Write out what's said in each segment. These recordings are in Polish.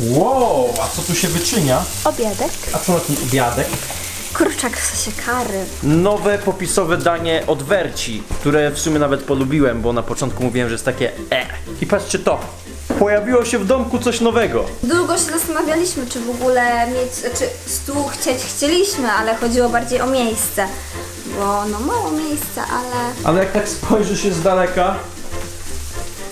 Wow, a co tu się wyczynia? Obiadek. A co na ten obiadek? Kurczak w sosie kary. Nowe popisowe danie od Werci, które w sumie nawet polubiłem, bo na początku mówiłem, że jest takie e. I patrzcie to, pojawiło się w domku coś nowego. Długo się zastanawialiśmy, czy w ogóle mieć, czy stół chcieć chcieliśmy, ale chodziło bardziej o miejsce. Bo no mało miejsca, ale Ale jak tak spojrzy się z daleka,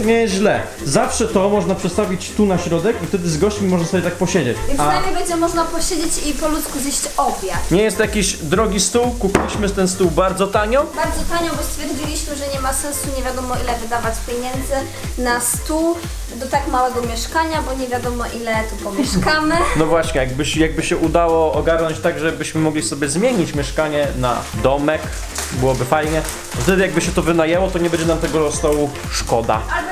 to nie jest źle. Zawsze to można przestawić tu na środek i wtedy z gośćmi można sobie tak posiedzieć. I A przynajmniej będzie można posiedzieć i po ludzku zjeść obiad. nie jest to jakiś drogi stół, kupiliśmy ten stół bardzo tanio. Bardzo tanio, bo stwierdziliśmy, że nie ma sensu nie wiadomo ile wydawać pieniędzy na stół do tak małego mieszkania, bo nie wiadomo ile tu pomieszkamy. No właśnie, jakby, się- jakby się udało ogarnąć tak, żebyśmy mogli sobie zmienić mieszkanie na domek, byłoby fajnie. Wtedy jakby się to wynajęło, to nie będzie nam tego stołu szkoda. Albo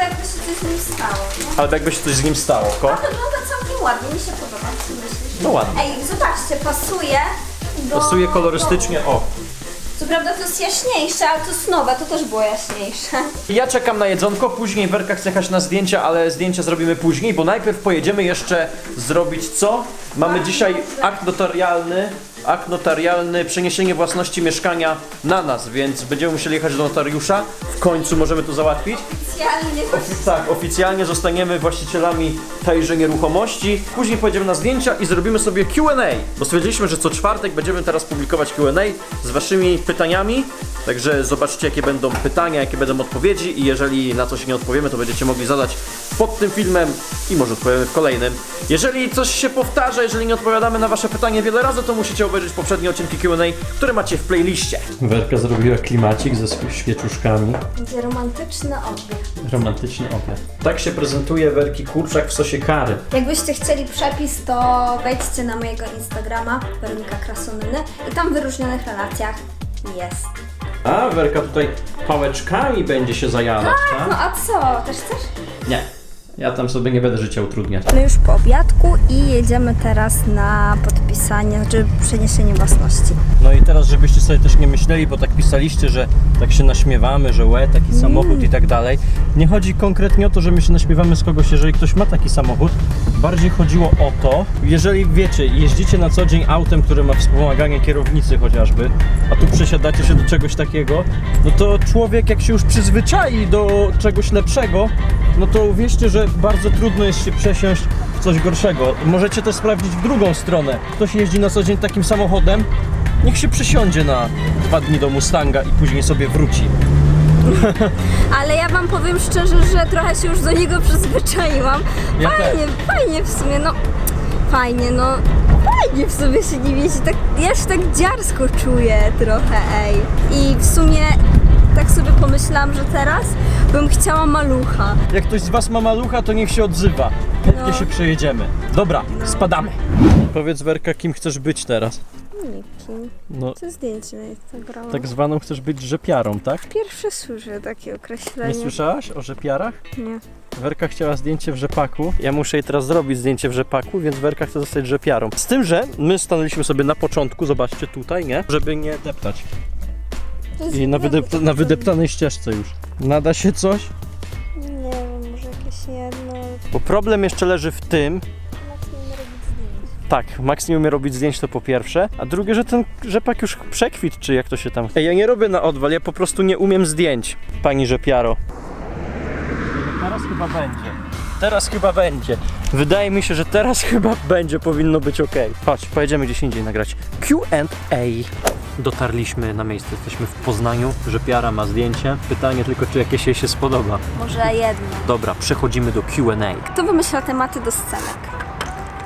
coś z nim stało. No. Albo jakby się coś z nim stało, ko? A wygląda całkiem ładnie, mi się podoba. Co myślisz? No ładnie. Ej, zobaczcie, pasuje do... Pasuje kolorystycznie, o. Co prawda to jest jaśniejsze, ale to jest nowe, to też było jaśniejsze. Ja czekam na jedzonko, później Werka chce jechać na zdjęcia, ale zdjęcia zrobimy później, bo najpierw pojedziemy jeszcze zrobić co? Mamy dzisiaj akt notarialny, akt notarialny, przeniesienie własności mieszkania na nas, więc będziemy musieli jechać do notariusza. W końcu możemy to załatwić. Specjalnie Ofi- tak, oficjalnie zostaniemy właścicielami tejże nieruchomości. Później pojedziemy na zdjęcia i zrobimy sobie Q&A, bo stwierdziliśmy, że co czwartek będziemy teraz publikować Q&A z waszymi pytaniami. Także zobaczcie, jakie będą pytania, jakie będą odpowiedzi i jeżeli na coś nie odpowiemy, to będziecie mogli zadać pod tym filmem i może odpowiemy w kolejnym. Jeżeli coś się powtarza, jeżeli nie odpowiadamy na wasze pytanie wiele razy, to musicie obejrzeć poprzednie odcinki Q&A, które macie w playliście. Werka zrobiła klimacik ze świeczuszkami. będzie romantyczny obiad. Romantyczny obiad. Tak się prezentuje werki kurczak w sosie kary. Jakbyście chcieli przepis, to wejdźcie na mojego Instagrama, Weronika Krasonyny i tam w wyróżnionych relacjach jest. A, werka tutaj pałeczkami będzie się zajadać, No tak? a co, też chcesz? Nie. Ja tam sobie nie będę życia utrudniać. My już po obiadku i jedziemy teraz na podpisanie, znaczy przeniesienie własności. No i teraz, żebyście sobie też nie myśleli, bo tak pisaliście, że tak się naśmiewamy, że łe, taki samochód i tak dalej. Nie chodzi konkretnie o to, że my się naśmiewamy z kogoś, jeżeli ktoś ma taki samochód. Bardziej chodziło o to, jeżeli wiecie, jeździcie na co dzień autem, które ma wspomaganie kierownicy chociażby, a tu przesiadacie się do czegoś takiego, no to człowiek jak się już przyzwyczai do czegoś lepszego, no to uwierzcie, że bardzo trudno jest się przesiąść w coś gorszego. Możecie też sprawdzić w drugą stronę. Ktoś jeździ na co dzień takim samochodem, niech się przesiądzie na dwa dni do Mustanga i później sobie wróci. Ale ja wam powiem szczerze, że trochę się już do niego przyzwyczaiłam. Ja fajnie, fajnie w sumie, no fajnie, no fajnie w sobie się nie jeździ, tak, ja się tak dziarsko czuję trochę, ej. I w sumie tak sobie pomyślałam, że teraz bym chciała malucha. Jak ktoś z Was ma malucha, to niech się odzywa. Chętnie No. się przejedziemy. Dobra, spadamy. Powiedz Werka, kim chcesz być teraz? Nikim. No, To zdjęcie na Instagrama. tak zwaną chcesz być rzepiarą, tak? Pierwsze słyszę takie określenie. Nie słyszałaś o rzepiarach? Nie. Werka chciała zdjęcie w rzepaku. Ja muszę jej teraz zrobić zdjęcie w rzepaku, więc Werka chce zostać rzepiarą. Z tym, że my stanęliśmy sobie na początku, zobaczcie tutaj, nie? Żeby nie deptać. To jest I na, wydep- na wydeptanej ścieżce już. Nada się coś? Nie wiem, może jakieś jedno. Bo problem jeszcze leży w tym, Maksimum robić zdjęć. Tak, Max nie umie robić zdjęć, to po pierwsze. A drugie, że ten rzepak już przekwit, czy jak to się tam... Ej, ja nie robię na odwal, ja po prostu nie umiem zdjęć, pani rzepiaro. Teraz chyba będzie. Teraz chyba będzie. Wydaje mi się, że teraz chyba będzie, powinno być ok. Chodź, pojedziemy gdzieś indziej nagrać. Q&A. Dotarliśmy na miejsce, jesteśmy w Poznaniu. Rzepiara ma zdjęcie. Pytanie tylko, czy jakieś jej się spodoba. Może jedno. Dobra, przechodzimy do Q&A. Kto wymyśla tematy do scenek?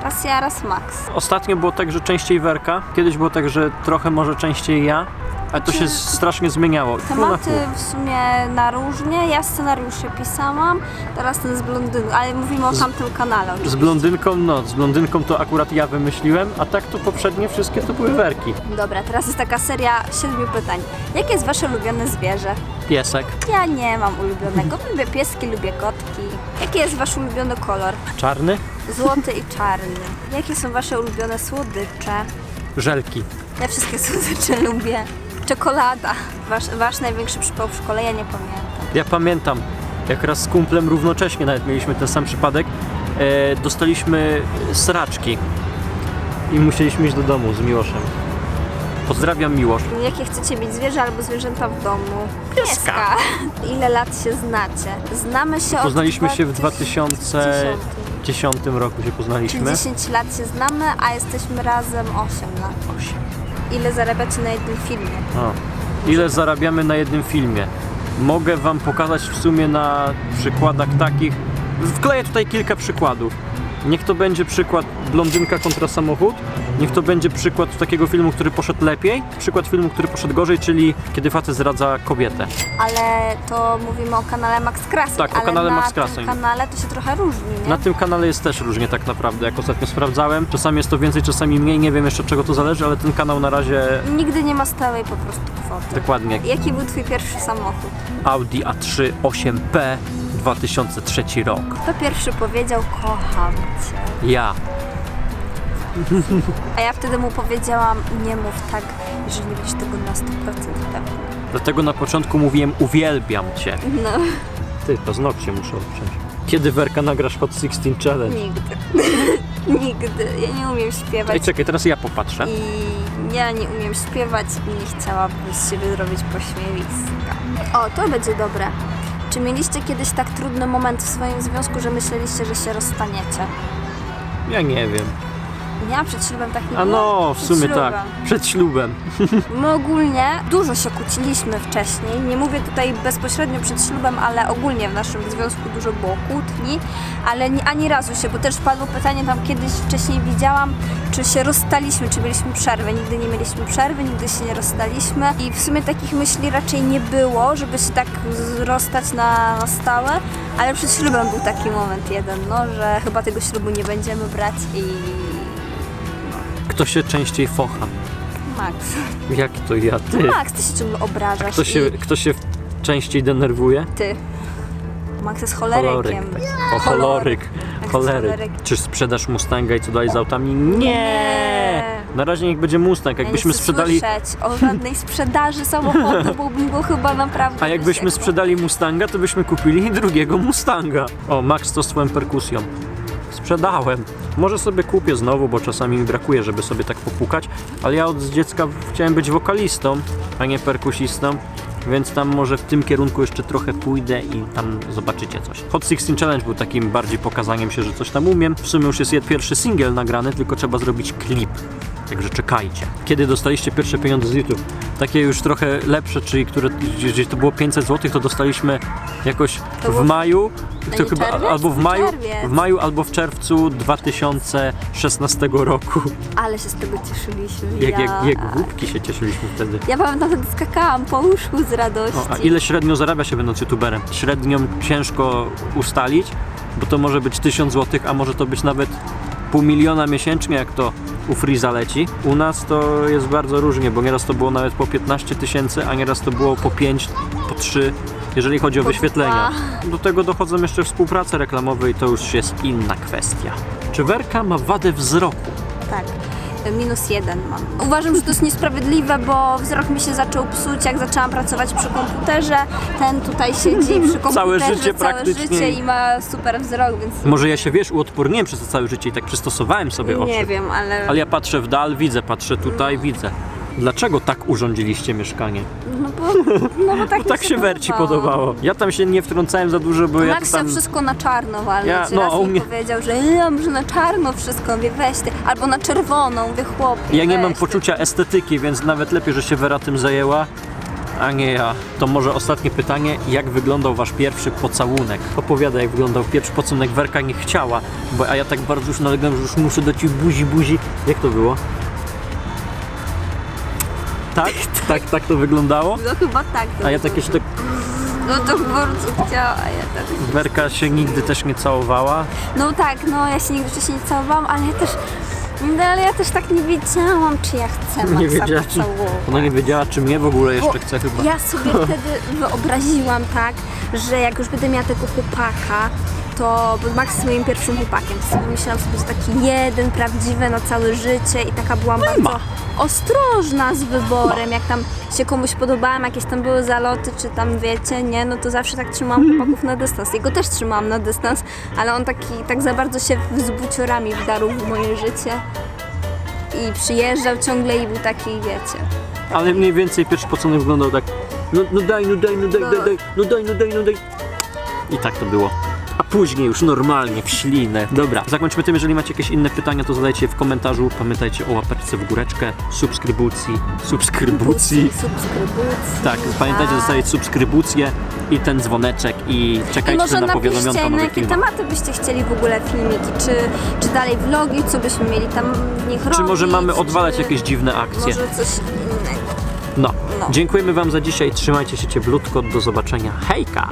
Raz ja, raz Max. Ostatnio było tak, że częściej Werka, kiedyś było tak, że trochę może częściej ja, ale to się strasznie zmieniało. Tematy w sumie na różnie. Ja scenariusze pisałam, teraz ten z blondyną, ale mówimy o tamtym kanale. Z blondynką, no, z blondynką to akurat ja wymyśliłem, a tak to poprzednie wszystkie to były Werki. Dobra, teraz jest taka seria siedmiu pytań. Jakie jest wasze ulubione zwierzę? Piesek, Ja nie mam ulubionego. Lubię pieski, lubię kotki. Jaki jest wasz ulubiony kolor? czarny, Złoty i czarny. Jakie są wasze ulubione słodycze? żelki. Ja wszystkie słodycze lubię. Czekolada. Wasz, wasz największy przypał w szkole? Ja nie pamiętam. Ja pamiętam, jak raz z kumplem równocześnie nawet mieliśmy ten sam przypadek. e, dostaliśmy sraczki i musieliśmy iść do domu z Miłoszem. Pozdrawiam Miłosz. Jakie chcecie mieć zwierzę albo zwierzęta w domu? Pieska. Ile lat się znacie? Znamy się od Poznaliśmy się w 2010. 2010 roku się Czyli poznaliśmy. 10 lat się znamy, a jesteśmy razem 8 lat. Osiem. Ile zarabiacie na jednym filmie? Ile zarabiamy na jednym filmie? Mogę Wam pokazać w sumie na przykładach takich. Wkleję tutaj kilka przykładów. Niech to będzie przykład blondynka kontra samochód. Niech to będzie przykład takiego filmu, który poszedł lepiej. Przykład filmu, który poszedł gorzej, czyli kiedy facet zdradza kobietę. Ale to mówimy o kanale Max Krasy. Tak, o ale kanale na Max tym Krasy. kanale to się trochę różni, nie? Na tym kanale jest też różnie tak naprawdę, jak ostatnio sprawdzałem. Czasami jest to więcej, czasami mniej, nie wiem jeszcze od czego to zależy, ale ten kanał na razie Nigdy nie ma stałej po prostu kwoty. dokładnie Jaki był twój pierwszy samochód? Audi A3 8P 2003 rok. Kto pierwszy powiedział kocham cię? Ja. A ja wtedy mu powiedziałam nie mów tak, jeżeli nie będziesz tego na 100% pewny. Dlatego na początku mówiłem uwielbiam cię. No, Ty, paznokcie muszę obciąć. Kiedy Werka nagrasz Hot 16 Challenge? nigdy. nigdy. Ja nie umiem śpiewać. Ej, czekaj, teraz ja popatrzę. I ja nie umiem śpiewać i nie chciałabym z siebie zrobić pośmiewiska. O, to będzie dobre. Czy mieliście kiedyś tak trudny moment w swoim związku, że myśleliście, że się rozstaniecie? Ja nie wiem. Ja przed ślubem tak nie A było. no, w Przed sumie ślubem. tak. Przed ślubem. My ogólnie dużo się kłóciliśmy wcześniej. Nie mówię tutaj bezpośrednio przed ślubem, ale ogólnie w naszym związku dużo było kłótni, ale nie, ani razu się, bo też padło pytanie tam kiedyś wcześniej widziałam, czy się rozstaliśmy, czy mieliśmy przerwę. Nigdy nie mieliśmy przerwy, nigdy się nie rozstaliśmy i w sumie takich myśli raczej nie było, żeby się tak z- rozstać na, na stałe, ale przed ślubem był taki moment jeden, no, że chyba tego ślubu nie będziemy brać i Kto się częściej focha? Max. Jak to ja? Ty. Max, ty się ciągle obrażasz Kto się, i kto się częściej denerwuje? ty. Max jest cholerykiem. Choloryk. O, choloryk. jest Choleryk. choleryk. Czy sprzedasz Mustanga i co dalej z autami? Nie! Na razie niech będzie Mustang. Ja Jakbyśmy nie chcę sprzedali... słyszeć o żadnej sprzedaży samochodu, bo bym go chyba naprawdę A jakbyśmy wysiekła. sprzedali Mustanga, to byśmy kupili drugiego Mustanga. O, Max to z twoją perkusją. Sprzedałem. Może sobie kupię znowu, bo czasami mi brakuje, żeby sobie tak popukać, ale ja od dziecka chciałem być wokalistą, a nie perkusistą, więc tam może w tym kierunku jeszcze trochę pójdę i tam zobaczycie coś. Hot 16 Challenge był takim bardziej pokazaniem się, że coś tam umiem. W sumie już jest pierwszy singiel nagrany, tylko trzeba zrobić klip. Także czekajcie. Kiedy dostaliście pierwsze pieniądze z YouTube? Takie już trochę lepsze, czyli które, gdzie, gdzie to było 500 zł, to dostaliśmy jakoś To w maju, to chyba czerwiec? albo w maju, czerwiec. w maju albo w czerwcu 2016 roku. Ale się z tego cieszyliśmy. Jak, ja... jak, jak głupki się cieszyliśmy wtedy. Ja pamiętam, wtedy skakałam po łóżku z radości. O, a ile średnio zarabia się będąc youtuberem? Średnią ciężko ustalić, bo to może być 1000 zł, a może to być nawet pół miliona miesięcznie, jak to u Freeza leci. U nas to jest bardzo różnie, bo nieraz to było nawet po 15 tysięcy, a nieraz to było po 5, po 3, jeżeli chodzi o wyświetlenia. Do tego dochodzą jeszcze współprace reklamowe i to już jest inna kwestia. Czy Werka ma wadę wzroku? Tak. Minus jeden mam. Uważam, że to jest niesprawiedliwe, bo wzrok mi się zaczął psuć, jak zaczęłam pracować przy komputerze. Ten tutaj siedzi przy komputerze Całe życie całe praktycznie. życie i ma super wzrok, więc Może ja się, wiesz, uodporniłem przez to całe życie i tak przystosowałem sobie oczy. nie wiem, ale... Ale ja patrzę w dal, widzę, patrzę tutaj, widzę. Dlaczego tak urządziliście mieszkanie? No bo, no bo tak, mi Tak się Werci podobało. Ja tam się nie wtrącałem za dużo, bo ja Max to tam... wszystko na czarno walnąć. Ja- Ja, no, Raz u mi mnie- powiedział, że ja może na czarno wszystko, mówię weź ty. Albo na czerwoną, mówię chłopie, Ja nie weź mam ty. poczucia estetyki, więc nawet lepiej, że się Wera tym zajęła, a nie ja. To może ostatnie pytanie, jak wyglądał wasz pierwszy pocałunek? Opowiadaj, jak wyglądał pierwszy pocałunek. Werka nie chciała, bo a ja tak bardzo już nalegam, że już muszę do ciebie buzi, buzi. Jak to było? Tak? Tak, tak to wyglądało? No chyba tak. To A ja takie się tak... No to bardzo chciała, a ja tak... Werka się nigdy też nie całowała. No tak, no ja się nigdy wcześniej nie całowałam, ale ja też... No ale ja też tak nie wiedziałam, czy ja chcę Nie Maxa wiedziała, czy, pocałować. ona nie wiedziała, czy mnie w ogóle jeszcze Bo chce chyba. Ja sobie wtedy wyobraziłam tak, że jak już będę miała tego chłopaka, to bo Max jest moim pierwszym chłopakiem. Myślałam sobie, że taki jeden prawdziwy na całe życie i taka byłam bardzo ma. ostrożna z wyborem. Jak tam się komuś podobałam, jakieś tam były zaloty, czy tam wiecie, nie, no to zawsze tak trzymałam chłopaków na dystans. Jego też trzymałam na dystans, ale on taki, tak za bardzo się z buciorami wdarł w moje życie. I przyjeżdżał ciągle i był taki, wiecie. Ale mniej więcej pierwszy pocony wyglądał tak no, no daj, no daj, no daj, daj, daj, no daj, no daj, no daj. I tak to było. A później już normalnie, w ślinę. Dobra, zakończmy tym, jeżeli macie jakieś inne pytania, to zadajcie je w komentarzu. Pamiętajcie o łaperce w góreczkę, subskrybucji, subskrybucji. Subskrybucji. Tak, pamiętajcie zostawić subskrybucję i ten dzwoneczek i I czekajcie może na powiadomionka napiszcie, na nowych jakie tematy byście chcieli w ogóle filmiki, czy, czy dalej vlogi, co byśmy mieli tam w nich robić. Czy może mamy odwalać czy jakieś dziwne akcje? Może coś innego. No. No. Dziękujemy Wam za dzisiaj, trzymajcie się cieplutko, do zobaczenia. Hejka!